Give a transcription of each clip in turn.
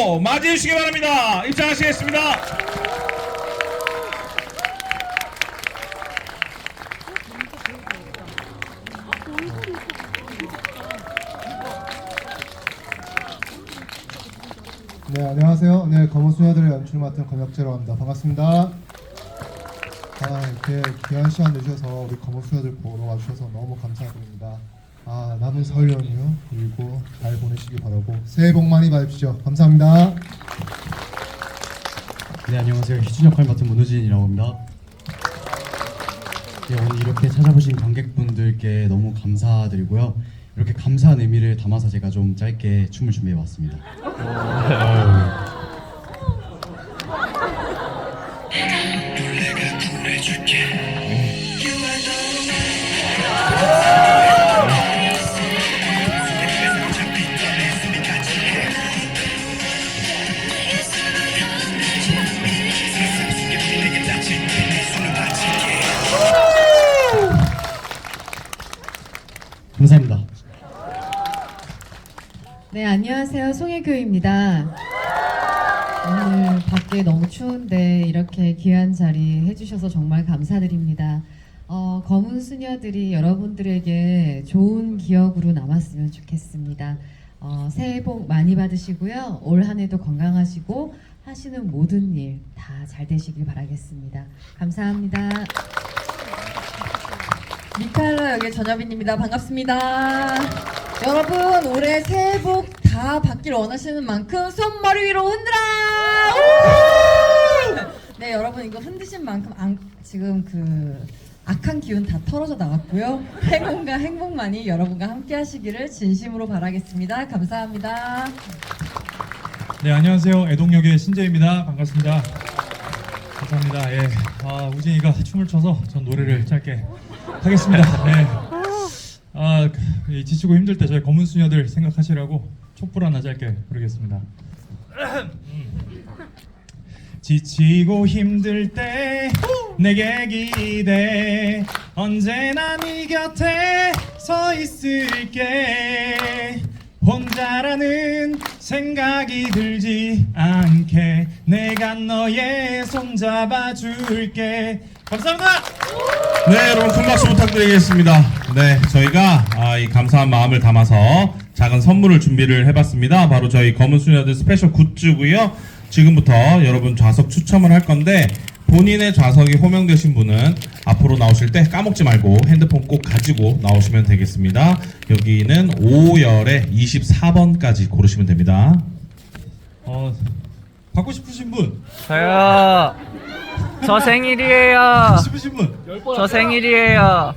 박수로 맞이해 주시기 바랍니다. 입장하시겠습니다. 네, 안녕하세요. 네, 검은 수녀들의 연출을 맡은 권혁재라고 합니다. 반갑습니다. 아, 이렇게 귀한 시간 내주셔서 우리 검은 수녀들 보러 와주셔서 너무 감사드립니다. 아, 남은 설 연휴 그리고 잘 보내시기 바라고 새해 복 많이 받으십시오. 감사합니다. 네 안녕하세요 희준 역할 맡은 문우진이라고 합니다. 네, 오늘 이렇게 찾아보신 관객분들께 너무 감사드리고요. 이렇게 감사한 의미를 담아서 제가 좀 짧게 춤을 준비해 왔습니다. 감사합니다. 네, 안녕하세요. 송혜교입니다. 오늘 밖에 너무 추운데 이렇게 귀한 자리 해주셔서 정말 감사드립니다. 어, 검은 수녀들이 여러분들에게 좋은 기억으로 남았으면 좋겠습니다. 어, 새해 복 많이 받으시고요. 올 한 해도 건강하시고 하시는 모든 일 다 잘 되시길 바라겠습니다. 감사합니다. 미카엘라 역의 전여빈입니다. 반갑습니다. 여러분 올해 새해 복 다 받길 원하시는 만큼 손 머리 위로 흔들어! 우! 네 여러분 이거 흔드신 만큼 안- 지금 그 악한 기운 다 털어져 나왔고요. 행운과 행복만이 여러분과 함께 하시기를 진심으로 바라겠습니다. 감사합니다. 네 안녕하세요 애동역의 신재입니다 반갑습니다 감사합니다 예 아, 우진이가 춤을 춰서 전 노래를 짧게 하겠습니다 네. 아, 그, 이 지치고 힘들 때 저희 검은 수녀들 생각하시라고 촛불 하나 짧게 부르겠습니다. 지치고 힘들 때 내게 기대. 언제나 네 곁에 서 있을게. 혼자라는 생각이 들지 않게 내가 너의 손 잡아줄게 감사합니다 네, 여러분 큰 박수 부탁드리겠습니다. 네, 저희가 아, 이 감사한 마음을 담아서 작은 선물을 준비를 해봤습니다. 바로 저희 검은 수녀들 스페셜 굿즈고요. 지금부터 여러분 좌석 추첨을 할 건데 본인의 좌석이 호명되신 분은 앞으로 나오실 때 까먹지 말고 핸드폰 꼭 가지고 나오시면 되겠습니다. 여기는 5열에 24번까지 고르시면 됩니다. 어, 받고 싶으신 분 저요. 저 생일이에요. 싶으신 분 저 생일이에요.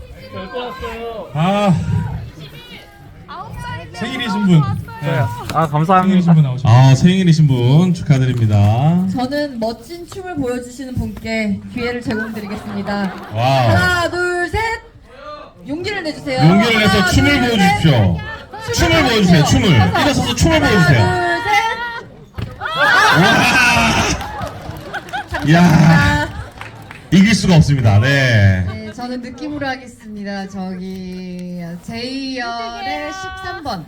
아, 생일이신 분 네, 아 생일이신 감사합니다. 분 나오시면 아, 생일이신 분 축하드립니다. 저는 멋진 춤을 보여주시는 분께 기회를 제공드리겠습니다. 와우. 하나 둘 셋. 용기를 내주세요. 용기를 내서 춤을 둘, 셋. 보여주십시오. 춤을 보여주세요, 춤을. 일어서서 춤을 보여주세요. 하나. 이야, 이길 수가 없습니다. 네. 네, 저는 느낌으로 하겠습니다. 저기 제이열의 13번.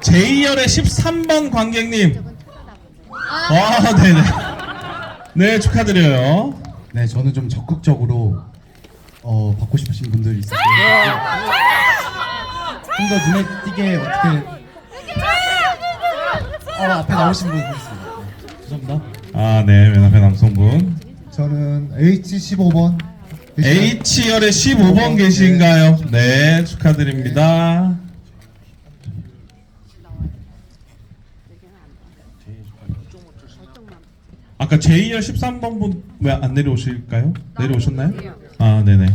제2열의 13번 관객님. 와, 네네. 네, 축하드려요. 네 저는 좀 적극적으로 어, 받고 싶으신 분들 있으시면 좀더 눈에 띄게 어떻게 어, 앞에 나오신 분 있습니다. 네, 감사합니다. 아, 네, 맨 앞에 남성분. 저는 H15번. H열의 15번 계신가요? 네, 축하드립니다. 아까 제2열 13번 분 왜 안 내려오실까요? 내려오셨나요? 아, 네네.